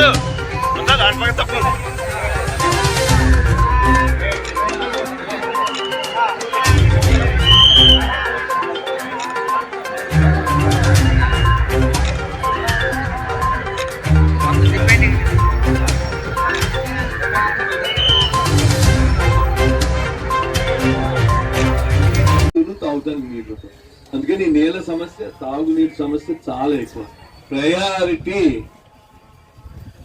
కాదు. అంతా దాని పక్క తప్పు నీళ్ళు తాగుతానికి ఉంటాయి. అందుకని నేల సమస్య తాగునీటి సమస్య చాలా ఎక్కువ. ప్రయారిటీ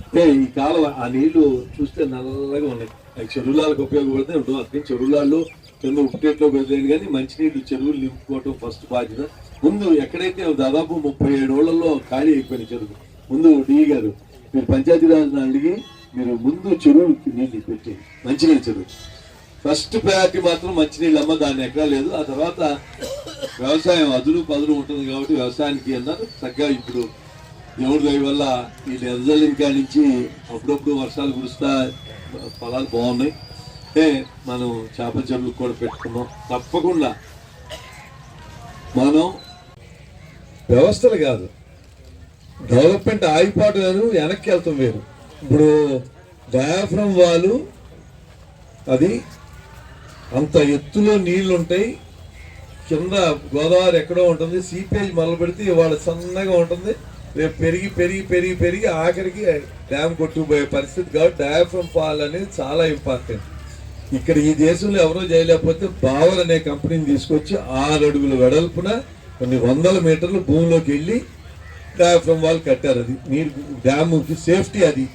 అంటే ఈ కాలువ ఆ నీళ్ళు చూస్తే నల్లగా ఉన్నాయి. అవి చెరువులకు ఉపయోగపడితే ఉంటుంది అందుకని చెరువులలో కింద ఉప్పేట్లో పెద్దలేదు కానీ మంచినీళ్ళు చెరువులు నింపుకోవటం ఫస్ట్ బాధ్యత. ముందు ఎక్కడైతే దాదాపు ముప్పై ఏడు ఓళ్ళలో ఖాళీ అయిపోయిన చెరువు ముందు డి గారు మీరు పంచాయతీరాజ్ని అడిగి మీరు ముందు చెరువు నీళ్ళు పెట్టి మంచినీళ్ళ చెరువు. ఫస్ట్ ప్రయారిటీ మాత్రం మంచినీళ్ళు అమ్మ దాన్ని ఎక్కడా లేదు. ఆ తర్వాత వ్యవసాయం అదులు పదులు ఉంటుంది కాబట్టి వ్యవసాయానికి అన్నారు. చక్కగా ఇప్పుడు దేవుడు దయ వల్ల ఈ నెలజల్లిన కాడి నుంచి అప్పుడప్పుడు వర్షాలు కురుస్తా పొలాలు బాగున్నాయి. అంటే మనం చేపల చెరువులు కూడా పెట్టుకున్నాం. తప్పకుండా మనం వ్యవస్థలు కాదు డెవలప్మెంట్ ఆగిపోవటం లేదు వెనక్కి వెళ్తాం వేరు. ఇప్పుడు డయాఫ్రమ్ వాళ్ళు అది అంత ఎత్తులో నీళ్ళు ఉంటాయి. కింద గోదావరి ఎక్కడో ఉంటుంది సీపేజ్ మొదలు పెడితే ఇవాళ సన్నగా ఉంటుంది. రేపు పెరిగి పెరిగి పెరిగి పెరిగి ఆఖరికి డ్యామ్ కొట్టుకుపోయే పరిస్థితి కాబట్టి డయాఫ్రమ్ ఫాల్ అనేది చాలా ఇంపార్టెంట్. ఇక్కడ ఈ దేశంలో ఎవరో చేయలేకపోతే బావర్ అనే కంపెనీని తీసుకొచ్చి ఆరు అడుగుల వెడల్పున కొన్ని వందల మీటర్లు భూమిలోకి వెళ్ళి డయాఫ్రమ్ వాల్ కట్టారు అది. నీరు డ్యాముకి సేఫ్టీ అది.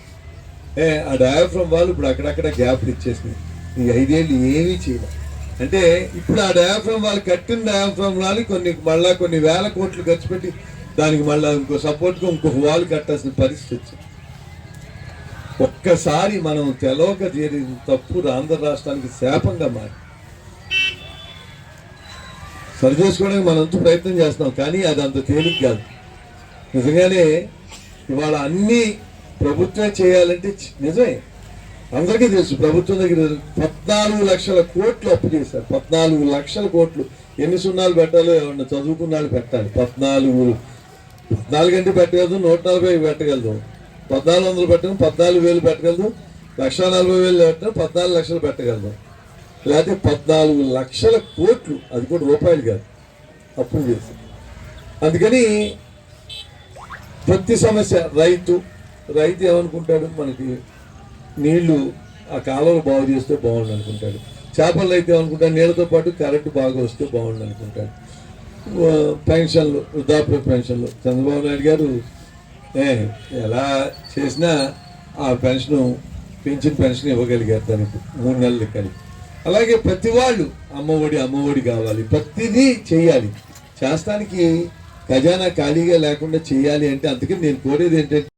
ఏ, ఆ డయాఫ్రమ్ వాల్ ఇప్పుడు అక్కడక్కడ గ్యాప్లు ఇచ్చేసింది ఈ ఐదేళ్ళు ఏమీ చేయలేదు అంటే ఇప్పుడు ఆ డయాఫ్రమ్ వాళ్ళు కట్టిన డయాఫ్రమ్ వాళ్ళని కొన్ని మళ్ళీ కొన్ని వేల కోట్లు ఖర్చు పెట్టి దానికి మళ్ళీ ఇంకో సపోర్ట్గా ఇంకొక వాళ్ళు కట్టాల్సిన పరిస్థితి. వచ్చింది ఒక్కసారి మనం తెలవక చేరిన తప్పు ఆంధ్ర రాష్ట్రానికి శాపంగా మారి. సరి చేసుకోవడానికి మనంతా ప్రయత్నం చేస్తున్నాం కానీ అది అంత తేలిక కాదు. నిజంగానే ఇవాళ అన్ని ప్రభుత్వం చేయాలంటే నిజమే. అందరికీ తెలుసు ప్రభుత్వం దగ్గర పద్నాలుగు లక్షల కోట్లు అప్పు చేశారు. పద్నాలుగు లక్షల కోట్లు. ఎన్ని సున్నాలు పెట్టాలో ఏమన్నా చదువుకున్నాళ్ళు పెట్టాలి. పద్నాలుగు పద్నాలుగు గంటలు పెట్టగలదు నూట నలభై పెట్టగలదు. పద్నాలుగు వందలు పెట్టడం పద్నాలుగు వేలు పెట్టగలదు. లక్ష నలభై వేలు పెట్టడం పద్నాలుగు లక్షలు పెట్టగలదు. లేకపోతే పద్నాలుగు లక్షల కోట్లు అది కూడా రూపాయలు కాదు. అప్పు చేశారు అందుకని ప్రతి సమస్య రైతు రైతు ఏమనుకుంటాడు? మనకి నీళ్ళు ఆ కాలువలు బాగు చేస్తే బాగుండు అనుకుంటాడు. చేపలు అయితే ఏమనుకుంటాడు? నీళ్ళతో పాటు కరెంటు బాగా వస్తే బాగుండు అనుకుంటాడు. పెన్షన్లు వృద్ధాప్య పెన్షన్లు. చంద్రబాబు నాయుడు గారు ఏ ఎలా చేసినా ఆ పెన్షన్ పెంచిన పెన్షన్ ఇవ్వగలిగారు దానికి మూడు నెలలు కలిపి అలాగే ప్రతి వాళ్ళు అమ్మఒడి అమ్మఒడి కావాలి. ప్రతిదీ చేయాలి. చేస్తానికి ఖజానా ఖాళీగా లేకుండా చేయాలి అంటే అందుకని నేను కోరేది ఏంటంటే